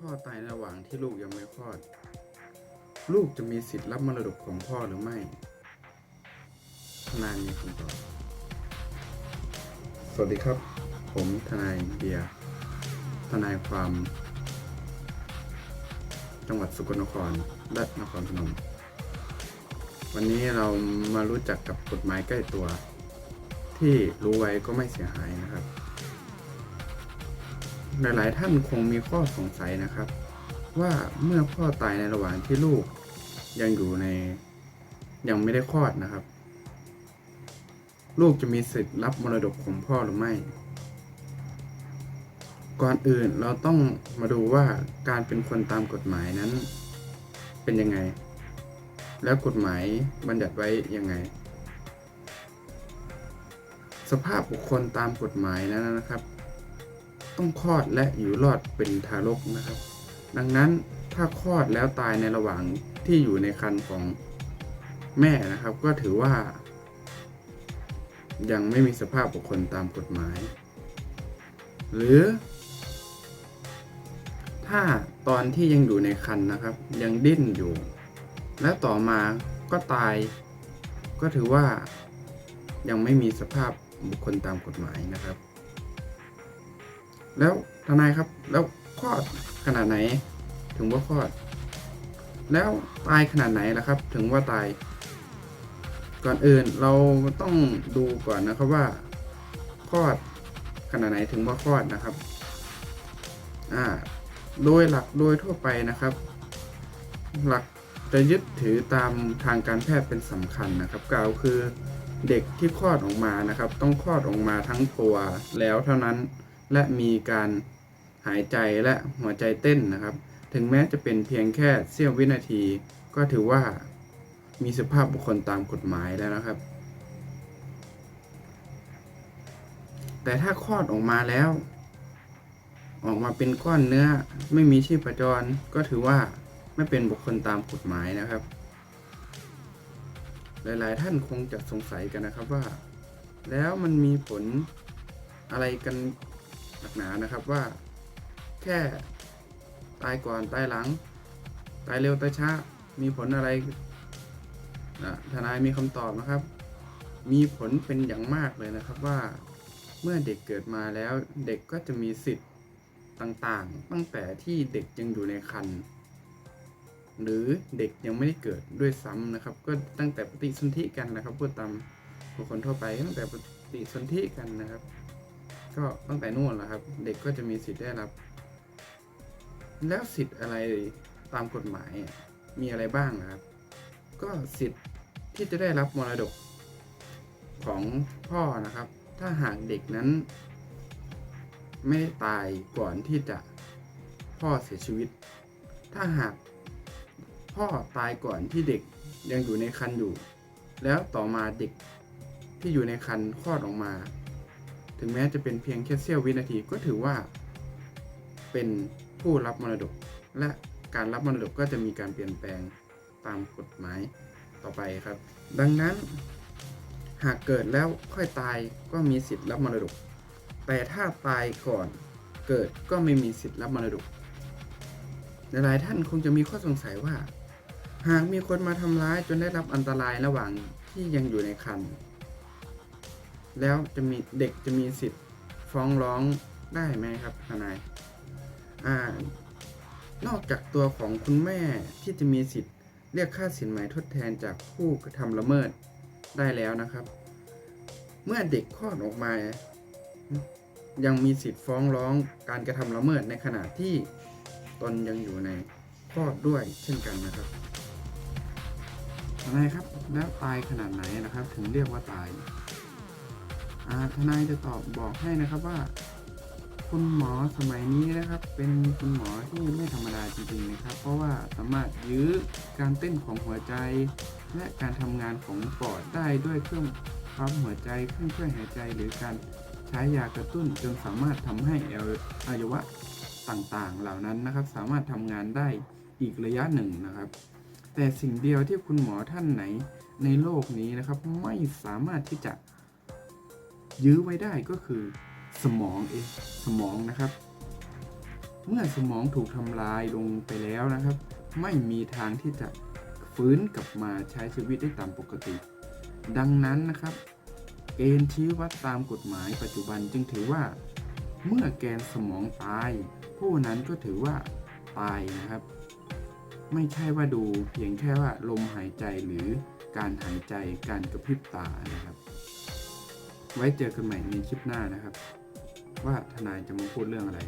พ่อตายระหว่างที่ลูกยังไม่คลอด ลูกจะมีสิทธิ์รับมรดกของพ่อหรือไม่ทนายมีคำตอบสวัสดีครับ ผมทนายเบียร์ทนายความ จังหวัดสกลนครและนครพนมวันนี้เรามารู้จักกับกฎหมายใกล้ตัว ที่รู้ไว้ก็ไม่เสียหายนะครับ หลาย ๆ ท่านคงมีข้อสงสัยนะครับ ว่าเมื่อพ่อตายในระหว่างที่ลูกยังอยู่ในยังไม่ได้คลอดนะครับ ลูกจะมีสิทธิ์รับมรดกของพ่อหรือไม่ ก่อนอื่นเราต้องมาดูว่าการเป็นคนตามกฎหมายนั้น เป็นยังไง แล้วกฎหมายบัญญัติไว้ยังไง สภาพบุคคลตามกฎหมายนั้นนะครับ ต้องคลอดและอยู่รอดเป็นทารกนะครับ ดังนั้นถ้าคลอดแล้วตายในระหว่างที่อยู่ในครรภ์ของแม่นะครับ ก็ถือว่า ยังไม่มีสภาพบุคคลตามกฎหมาย หรือ ถ้าตอนที่ยังอยู่ในครรภ์นะครับ ยังดิ้นอยู่ และต่อมาก็ตาย ก็ถือว่ายังไม่มีสภาพบุคคลตามกฎหมายนะครับ แล้วทนายครับ แล้วคลอดขนาดไหน ถึงว่าคลอด แล้วตายขนาดไหนล่ะครับ ถึงว่าตาย ก่อนอื่นเราต้องดูก่อนนะครับว่าคลอดขนาดไหนถึงว่าคลอดนะครับ อ่า โดยหลักโดยทั่วไปนะครับ หลักจะยึดถือตามทางการแพทย์เป็นสำคัญนะครับกล่าวคือเด็กที่คลอดออกมานะครับ ต้องคลอดออกมาทั้งตัวแล้วเท่านั้น และมีการหายใจและหัวใจเต้นนะครับ ถึงแม้จะเป็นเพียงแค่เสี้ยววินาที ก็ถือว่ามีสภาพบุคคลตามกฎหมายแล้วนะครับ แต่ถ้าคลอดออกมาแล้ว ออกมาเป็นก้อนเนื้อไม่มีชีพจร ก็ถือว่าไม่เป็นบุคคลตามกฎหมายนะครับ หลายๆ ท่านคงจะสงสัยกันนะครับว่า แล้วมันมีผลอะไรกัน หนักหนานะครับว่า แค่ตายก่อนตายหลัง ตายเร็วตายช้ามีผลอะไรนะทนายมีคำตอบนะครับ มีผลเป็นอย่างมากเลยนะครับว่าเมื่อเด็กเกิดมาแล้วเด็กก็จะมีสิทธิ์ต่างๆ ตั้งแต่ที่เด็กยังอยู่ในครรภ์หรือเด็กยังไม่ได้เกิดด้วยซ้ำนะครับ ก็ตั้งแต่ปฏิสนธิกันนะครับพูดตามบุคคลทั่วไปตั้งแต่ปฏิสนธิกันนะครับ ก็ตั้งแต่นู่นแหละครับ เด็กก็จะมีสิทธิ์ได้รับ แล้วสิทธิ์อะไรตามกฎหมายมีอะไรบ้างนะครับ ก็สิทธิ์ที่จะได้รับมรดกของพ่อนะครับ ถ้าหากเด็กนั้น ไม่ได้ตายก่อนที่จะพ่อเสียชีวิต ถ้าหากพ่อตายก่อนที่เด็กยังอยู่ในครรภ์อยู่ แล้วต่อมาเด็กที่อยู่ในครรภ์คลอดออกมา ถึงแม้จะเป็นเพียงแค่เสี้ยววินาทีก็ถือว่า เป็นผู้รับมรดก และการรับมรดกก็จะมีการเปลี่ยนแปลงตามกฎหมายต่อไปครับ ดังนั้น หากเกิดแล้วค่อยตายก็มีสิทธิ์รับมรดก แต่ถ้าตายก่อนเกิดก็ไม่มีสิทธิ์รับมรดกหลายท่านคงจะมีข้อสงสัยว่า หากมีคนมาทำร้ายจนได้รับอันตรายระหว่างที่ยังอยู่ในครรภ์ แล้วจะมีเด็กจะมีสิทธิ์ฟ้องร้องได้ไหมครับทนายอ่านอกจากตัวของคุณแม่ที่จะมีสิทธิ์ เรียกค่าสินไหมทดแทนจากผู้กระทำละเมิดได้แล้วนะครับ เมื่อเด็กคลอดออกมา ยังมีสิทธิ์ฟ้องร้องการกระทำละเมิดในขณะที่ตนยังอยู่ในคลอดด้วยเช่นกันนะครับทนายครับแล้วตายขนาดไหนนะครับ ถึงเรียกว่าตาย ทนายจะตอบบอกให้นะครับว่า คุณหมอสมัยนี้นะครับ เป็นคุณหมอที่ไม่ธรรมดาจริงๆนะครับ เพราะว่าสามารถยื้อการเต้นของหัวใจ และการทำงานของปอดได้ด้วยเครื่องปั๊มหัวใจเครื่องช่วยหายใจหรือการใช้ยากระตุ้นจนสามารถทำให้อวัยวะต่างๆ เหล่านั้นนะครับ สามารถทำงานได้อีกระยะหนึ่งนะครับ แต่สิ่งเดียวที่คุณหมอท่านไหนในโลกนี้นะครับ ไม่สามารถที่จะ ยื้อไว้ได้ก็คือสมองเองสมองนะครับ เมื่อสมองถูกทำลายลงไปแล้วนะครับ ไม่มีทางที่จะฟื้นกลับมาใช้ชีวิตได้ตามปกติ ดังนั้นนะครับ เกณฑ์ชี้วัดตามกฎหมายปัจจุบันจึงถือว่า เมื่อแกนสมองตาย ผู้นั้นก็ถือว่าตายนะครับ ไม่ใช่ว่าดูเพียงแค่ว่าลมหายใจหรือการหายใจการกระพริบตานะครับ ไว้เจอกันใหม่ในคลิปหน้านะครับ ว่าทนายจะมาพูดเรื่องอะไร